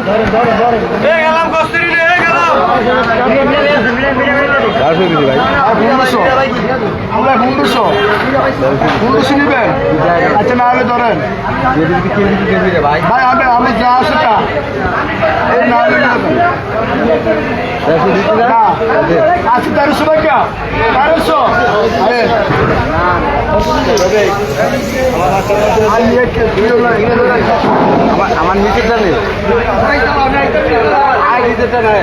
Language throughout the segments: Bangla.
ধরে ধরে ধরে ধরেন ভাই আমি যা আছে তা না হলে আছে তেরোশো টাকা আমার নিচেরটা নেই আর নিচেরটা নেই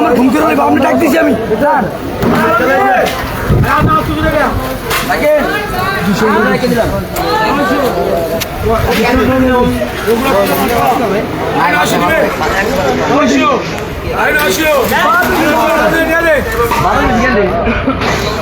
আমার ঘুম করে আপনি ডাক দিছি আমি গাড়ি আইতাছে রবিশন না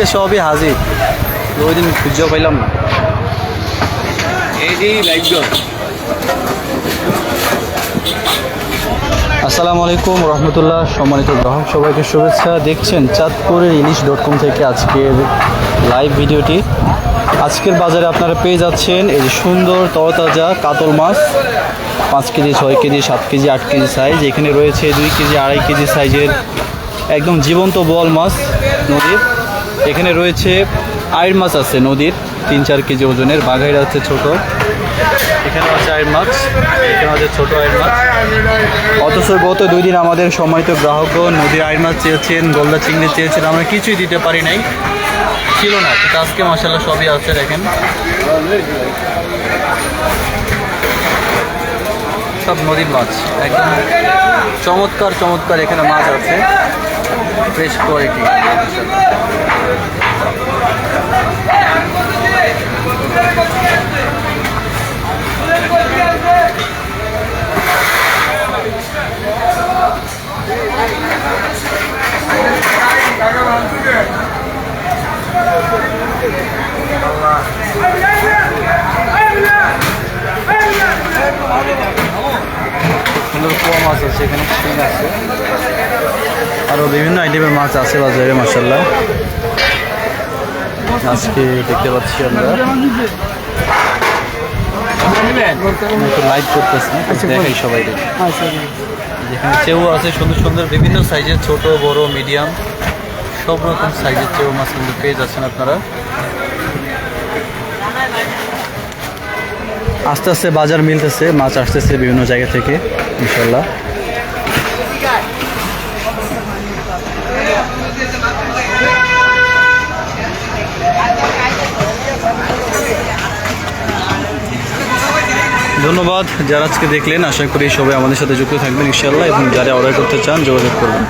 আজকে সবই হাজির। ওই দিন খুঁজেও পাইলাম না। এই যে লাইভজন আসসালামু আলাইকুম রহমতুল্লাহ সম্মানিত গ্রাহক সবাইকে শুভেচ্ছা। দেখছেন চাঁদপুরের ইলিশ ডট কম থেকে আজকের লাইভ ভিডিওটি। আজকের বাজারে আপনারা পেয়ে যাচ্ছেন এই যে সুন্দর তরতাজা কাতল মাছ। পাঁচ কেজি ছয় কেজি সাত কেজি আট কেজি সাইজ এখানে রয়েছে দুই কেজি আড়াই কেজি সাইজের একদম জীবন্ত বল মাছ নদীর। এখানে রয়েছে আইর মাছ আছে নদীর, তিন চার কেজি ওজনের। বাঘাইরা আছে ছোট। এখানে আছে আইর মাছ এখানে আছে ছোট আইর মাছ। অথচ গত দুই দিন আমাদের সম্মানিত গ্রাহকগণ নদীর আইর মাছ চেয়েছেন, গলদা চিংড়ি চেয়েছেন, আমরা কিছুই দিতে পারি নাই। ছিল না, কিন্তু আজকে মশালা সবই আছে, দেখেন। সব নদীর মাছ, একদম চমৎকার চমৎকার এখানে মাছ আছে। ফ্রেশ কোয়ালিটি সুন্দর পোয়া মাছ আছে এখানে শিং আছে। আরও বিভিন্ন আইটেমের মাছ আছে বাজারে মাসাল্লাহ আজকে দেখতে পাচ্ছি আমরা। করতেছি দেখাই সবাই যেখানে চেউ আছে সুন্দর সুন্দর বিভিন্ন সাইজের ছোট বড় মিডিয়াম সব রকম সাইজের চেউ মাছ কিন্তু পেয়ে যাচ্ছেন আপনারা। আস্তে আস্তে বাজার মিলতেছে, মাছ আসতেছে বিভিন্ন জায়গা থেকে, ইনশাল্লাহ। ধন্যবাদ, যারা আজকে দেখলেন, আশা করি সবাই আমাদের সাথে যুক্ত থাকবেন, ইনশাল্লাহ, এবং যারা অর্ডার করতে চান, যোগাযোগ করবেন।